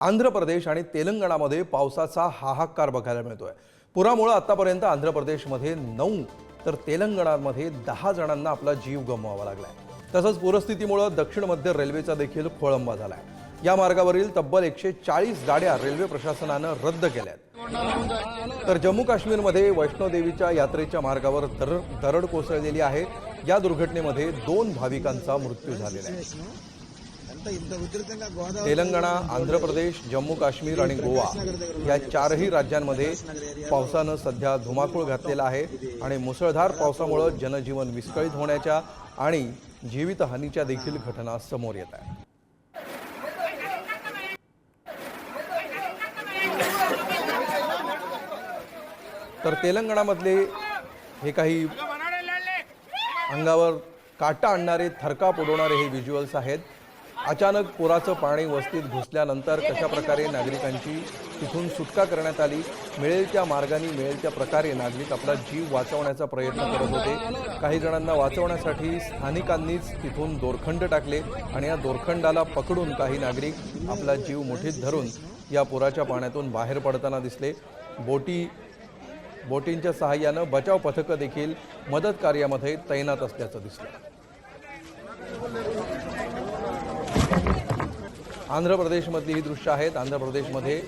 आंध्र प्रदेश आणि तेलंगणामध्ये पावसाचा हाहाकार बघायला मिळतोय. पुरामुळे आतापर्यंत आंध्र प्रदेशमध्ये नऊ तर तेलंगणामध्ये दहा जणांना आपला जीव गमवावा लागलाय. तसंच पूरस्थितीमुळे दक्षिण मध्य रेल्वेचा देखील खोळंबा झालाय. या मार्गावरील तब्बल एकशे चाळीस गाड्या रेल्वे प्रशासनानं रद्द केल्या आहेत तर जम्मू काश्मीरमध्ये वैष्णोदेवीच्या यात्रेच्या मार्गावर दर दरड कोसळलेली आहे. या दुर्घटनेमध्ये दोन भाविकांचा मृत्यू झालेला आहे. तेलंगणा आंध्र प्रदेश जम्मू काश्मीर आणि गोवा या चारही राज्यांमध्ये पावसानं सध्या धुमाकूळ घातलेला आहे आणि मुसळधार पावसामुळं जनजीवन विस्कळीत होण्याच्या आणि जीवितहानीच्या देखील घटना समोर येत आहेत. तर तेलंगणामधले हे काही अंगावर काटा आणणारे थरकाप उडवणारे हे व्हिज्युअल्स आहेत. अचानक पुराचं पाणी वस्तीत घुसल्यानंतर कशा प्रकारे नागरिकांची तिथून सुटका करण्यात आली? मिळेल त्या मार्गाने मिळेल त्या प्रकारे नागरिक आपला जीव वाचवण्याचा प्रयत्न करत होते. काही जणांना वाचवण्यासाठी स्थानिकांनीच तिथून दोरखंड टाकले आणि या दोरखंडाला पकडून काही नागरिक आपला जीव मुठीत धरून या पुराच्या पाण्यातून बाहेर पडताना दिसले. बोटी बोटींच्या सहाय्यानं बचाव पथकं देखील मदत कार्यामध्ये तैनात असल्याचं दिसलं. आंध्र प्रदेशमधली ही दृश्य आहेत. आंध्र प्रदेशमध्ये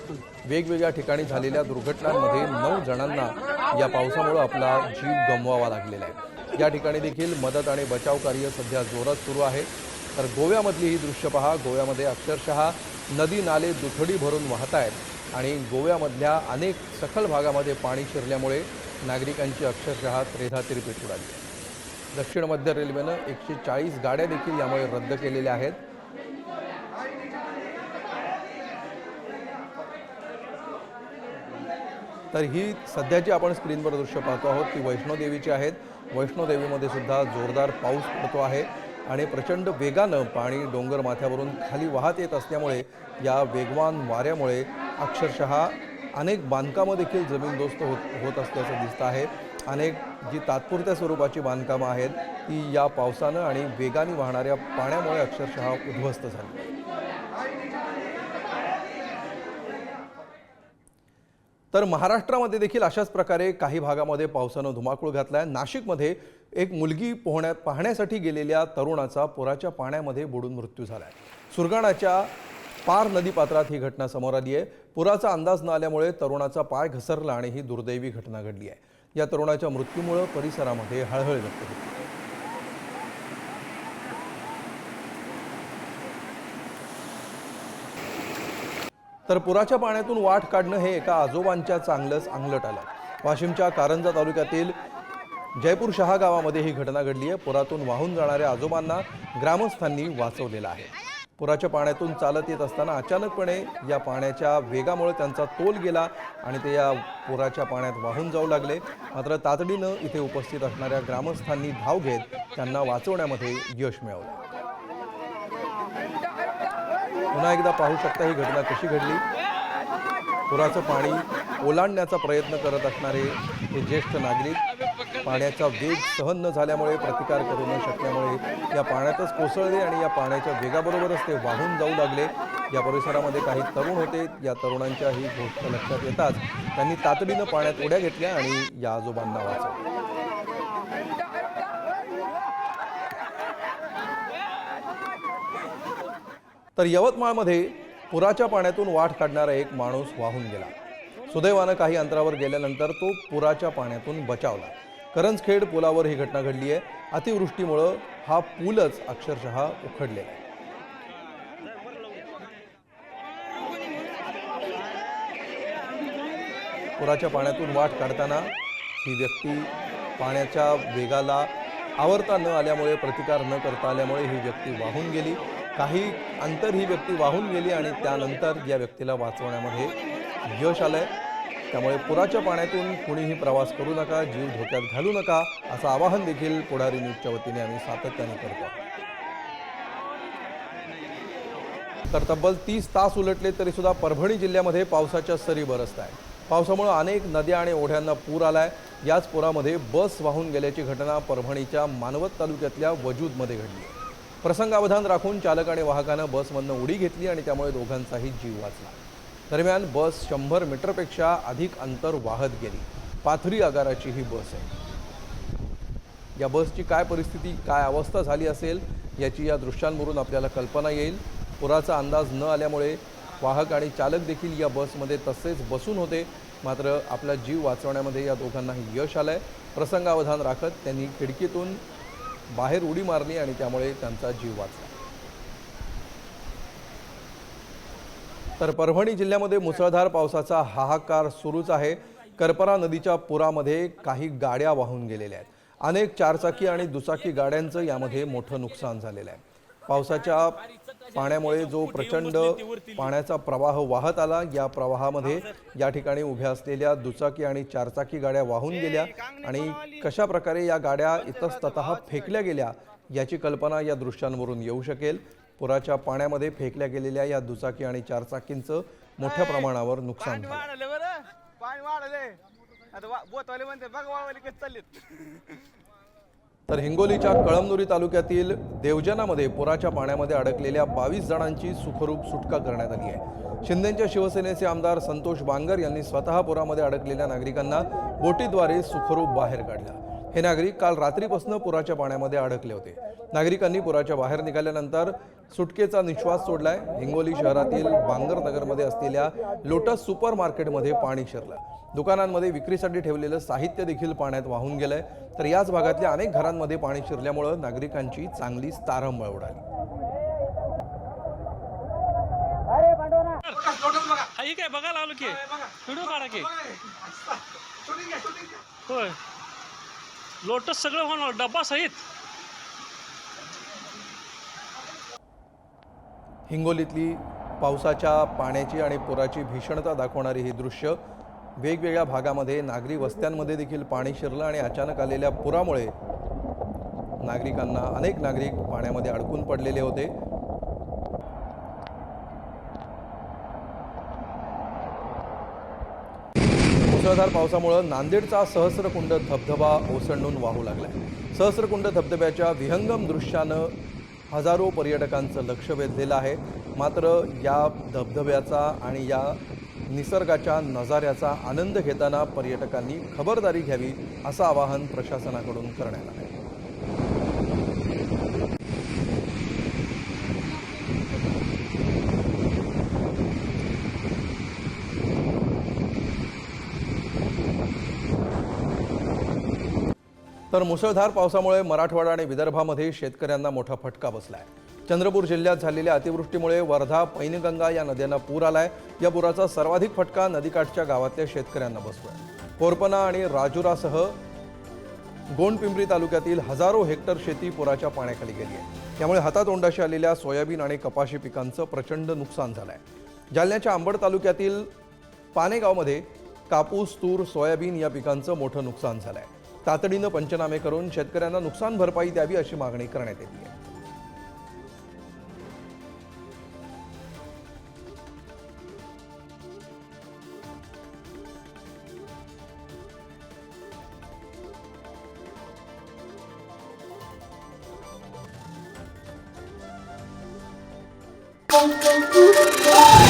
वेगवेगळ्या ठिकाणी झालेल्या दुर्घटनांमध्ये नऊ जणांना या पावसामुळे आपला जीव गमवावा लागलेला आहे. या ठिकाणी देखील मदत आणि बचाव कार्य सध्या जोरात सुरू आहे. तर गोव्यामधली ही दृश्य पहा. गोव्यामध्ये अक्षरशः नदी नाले दुथडी भरून वाहत आहेत आणि गोव्यामधल्या अनेक सखल भागामध्ये पाणी शिरल्यामुळे नागरिकांची अक्षरशः त्रेधातिरपीट उडाली दक्षिण मध्य रेल्वेनं एकशे चाळीस गाड्या देखील यामुळे रद्द केलेल्या आहेत. तर ही सध्याची आपण स्क्रीनवर दृश्य पाहतो आहोत ती वैष्णोदेवीची आहेत. वैष्णोदेवीमध्ये सुद्धा जोरदार पाऊस पडतो आहे आणि प्रचंड वेगानं पाणी डोंगर माथ्यावरून खाली वाहत येत असल्यामुळे या वेगवान वाऱ्यामुळे अक्षरशः अनेक बांधकामं देखील जमीनदोस्त होत होत असल्याचं दिसतं आहे. अनेक जी तात्पुरत्या स्वरूपाची बांधकामं आहेत ती या पावसानं आणि वेगाने वाहणाऱ्या पाण्यामुळे अक्षरशः उद्ध्वस्त झाली. तर महाराष्ट्रामध्ये देखील अशाच प्रकारे काही भागामध्ये पावसानं धुमाकूळ घातलाय. नाशिकमध्ये एक मुलगी पोहण्यात पाहण्यासाठी गेलेल्या तरुणाचा पुराच्या पाण्यामध्ये बुडून मृत्यू झालाय. सुरगाणाच्या पार नदीपात्रात ही घटना समोर आली आहे. पुराचा अंदाज न आल्यामुळे तरुणाचा पाय घसरला आणि ही दुर्दैवी घटना घडली आहे. या तरुणाच्या मृत्यूमुळे परिसरामध्ये हळहळ व्यक्त होती. तर पुराच्या पाण्यातून वाट काढणं हे एका आजोबांच्या चांगलंच अंगलट आलं. वाशिमच्या कारंजा तालुक्यातील जयपूर शहा गावामध्ये ही घटना घडली आहे. पुरातून वाहून जाणाऱ्या आजोबांना ग्रामस्थांनी वाचवलेलं आहे. पुराच्या पाण्यातून चालत येत असताना अचानकपणे या पाण्याच्या वेगामुळे त्यांचा तोल गेला आणि ते या पुराच्या पाण्यात वाहून जाऊ लागले. मात्र तातडीनं इथे उपस्थित असणाऱ्या ग्रामस्थांनी धाव घेत त्यांना वाचवण्यामध्ये यश मिळवलं. पुन्हा एकदा पाहू शकता ही घटना कशी घडली. पुराचं पाणी ओलांडण्याचा प्रयत्न करत असणारे हे ज्येष्ठ नागरिक पाण्याचा वेग सहन न झाल्यामुळे प्रतिकार करू न शकल्यामुळे या पाण्यातच कोसळले आणि या पाण्याच्या वेगाबरोबरच ते वाहून जाऊ लागले. या परिसरामध्ये काही तरुण होते. या तरुणांच्या ही गोष्ट लक्षात येताच त्यांनी तातडीनं पाण्यात उड्या घेतल्या आणि या आजोबांना वाचवलं. तर यवतमाळमध्ये पुराच्या पाण्यातून वाट काढणारा एक माणूस वाहून गेला. सुदैवानं काही अंतरावर गेल्यानंतर तो पुराच्या पाण्यातून बचावला. करंजखेड पुलावर ही घटना घडली आहे. अतिवृष्टीमुळं हा पूलच अक्षरशः उखडलेला आहे. पुराच्या पाण्यातून वाट काढताना ही व्यक्ती पाण्याच्या वेगाला आवरता न आल्यामुळे प्रतिकार न करता आल्यामुळे ही व्यक्ती वाहून गेली. काही अंतर ही व्यक्ती वाहून गेली आणि त्यानंतर या व्यक्तीला वाचवण्यामध्ये यश आलंय. त्यामुळे पुराच्या पाण्यातून कुणीही प्रवास करू नका जीव धोक्यात घालू नका असं आवाहन देखील पुढारी न्यूजच्या वतीने आम्ही सातत्याने करतो. तर तब्बल तीस तास उलटले तरी सुद्धा परभणी जिल्ह्यामध्ये पावसाच्या सरी बरसत आहे पावसामुळे अनेक नद्या आणि ओढ्यांना पूर आलाय. याच पुरामध्ये बस वाहून गेल्याची घटना परभणीच्या मानवत तालुक्यातल्या वजूदमध्ये घडली प्रसंगावधान राखून चालक आणि वाहकानं बसमधनं उडी घेतली आणि त्यामुळे दोघांचाही जीव वाचला. दरम्यान बस शंभर मीटरपेक्षा अधिक अंतर वाहत गेली. पाथरी आगाराची ही बस आहे. या बसची काय परिस्थिती काय अवस्था झाली असेल याची या दृश्यांवरून आपल्याला कल्पना येईल. पुराचा अंदाज न आल्यामुळे वाहक आणि चालक देखील या बसमध्ये तसेच बसून होते. मात्र आपला जीव वाचवण्यामध्ये या दोघांनाही यश आलं आहे प्रसंगावधान राखत त्यांनी खिडकीतून बाहेर उडी मारली आणि त्यामुळे त्यांचा जीव वाचला. तर परभणी जिल्ह्यामध्ये मुसळधार पावसाचा हाहाकार सुरूच आहे. करपरा नदीच्या पुरामध्ये काही गाड्या वाहून गेलेल्या आहेत. अनेक चारचाकी आणि दुचाकी गाड्यांचं यामध्ये मोठं नुकसान झालेलं आहे. पावसाच्या पाण्यामुळे जो प्रचंड पाण्याचा प्रवाह वाहत आला या प्रवाहामध्ये या ठिकाणी उभ्या असलेल्या दुचाकी आणि चारचाकी गाड्या वाहून गेल्या आणि कशा प्रकारे या गाड्या इतस्ततः फेकल्या गेल्या याची कल्पना या दृश्यांवरून येऊ शकेल. पुराच्या पाण्यामध्ये फेकल्या गेलेल्या या दुचाकी आणि चारचाकींचं मोठ्या प्रमाणावर नुकसान झालं. तर हिंगोलीच्या कळमनुरी तालुक्यातील देवजनामध्ये पुराच्या पाण्यामध्ये अडकलेल्या बावीस जणांची सुखरूप सुटका करण्यात आली आहे. शिंदेच्या शिवसेनेचे आमदार संतोष बांगर यांनी स्वतः पुरामध्ये अडकलेल्या नागरिकांना बोटीद्वारे सुखरूप बाहेर काढला. हे नागरिक काल रात्रीपासून पुराच्या पाण्यामध्ये अडकले होते. नागरिकांनी पुराच्या बाहेर निघाल्यानंतर सुटकेचा निश्वास सोडलाय. हिंगोली शहरातील बांगर नगरमध्ये असलेल्या लोटस सुपर मार्केटमध्ये पाणी शिरलं दुकानांमध्ये विक्रीसाठी ठेवलेलं साहित्य देखील पाण्यात वाहून गेलंय. तर याच भागातल्या अनेक घरांमध्ये पाणी शिरल्यामुळं नागरिकांची चांगलीच तारंबळ उडाली. काय बघायला आलो की? व्हिडिओ काढा की. होय. लोटस सगळं होणार डब्बा सहित. हिंगोलीतली पावसाच्या पाण्याची आणि पुराची भीषणता दाखवणारी ही दृश्य वेगवेगळ्या भागामध्ये नागरी वस्त्यांमध्ये देखील पाणी शिरलं आणि अचानक आलेल्या पुरामुळे नागरिकांना अनेक नागरिक पाण्यामध्ये अडकून पडलेले होते. मुसळधार पावसामुळं नांदेडचा सहस्रकुंड धबधबा ओसंडून वाहू लागलाय. सहस्रकुंड धबधब्याच्या विहंगम दृश्यानं हजारो पर्यटकांचं लक्ष वेधलेलं आहे. मात्र या धबधब्याचा आणि या निसर्गाच्या नजाऱ्याचा आनंद घेताना पर्यटकांनी खबरदारी घ्यावी असं आवाहन प्रशासनाकडून करण्यात आलं आहे तर मुसळधार पावसामुळे मराठवाडा आणि विदर्भामध्ये शेतकऱ्यांना मोठा फटका बसला आहे चंद्रपूर जिल्ह्यात झालेल्या अतिवृष्टीमुळे वर्धा पैनगंगा या नद्यांना पूर आलाय. या पुराचा सर्वाधिक फटका नदीकाठच्या गावातल्या शेतकऱ्यांना बसतोय. कोरपना आणि राजुरासह गोंडपिंपरी तालुक्यातील हजारो हेक्टर शेती पुराच्या पाण्याखाली गेली आहे. त्यामुळे हातातोंडाशी आलेल्या सोयाबीन आणि कपाशी पिकांचं प्रचंड नुकसान झालं आहे जालन्याच्या आंबड तालुक्यातील पानेगावमध्ये कापूस तूर सोयाबीन या पिकांचं मोठं नुकसान झालं आहे तातडीनं पंचनामे करून शेतकऱ्यांना नुकसान भरपाई द्यावी अशी मागणी करण्यात येते आहे Thank you.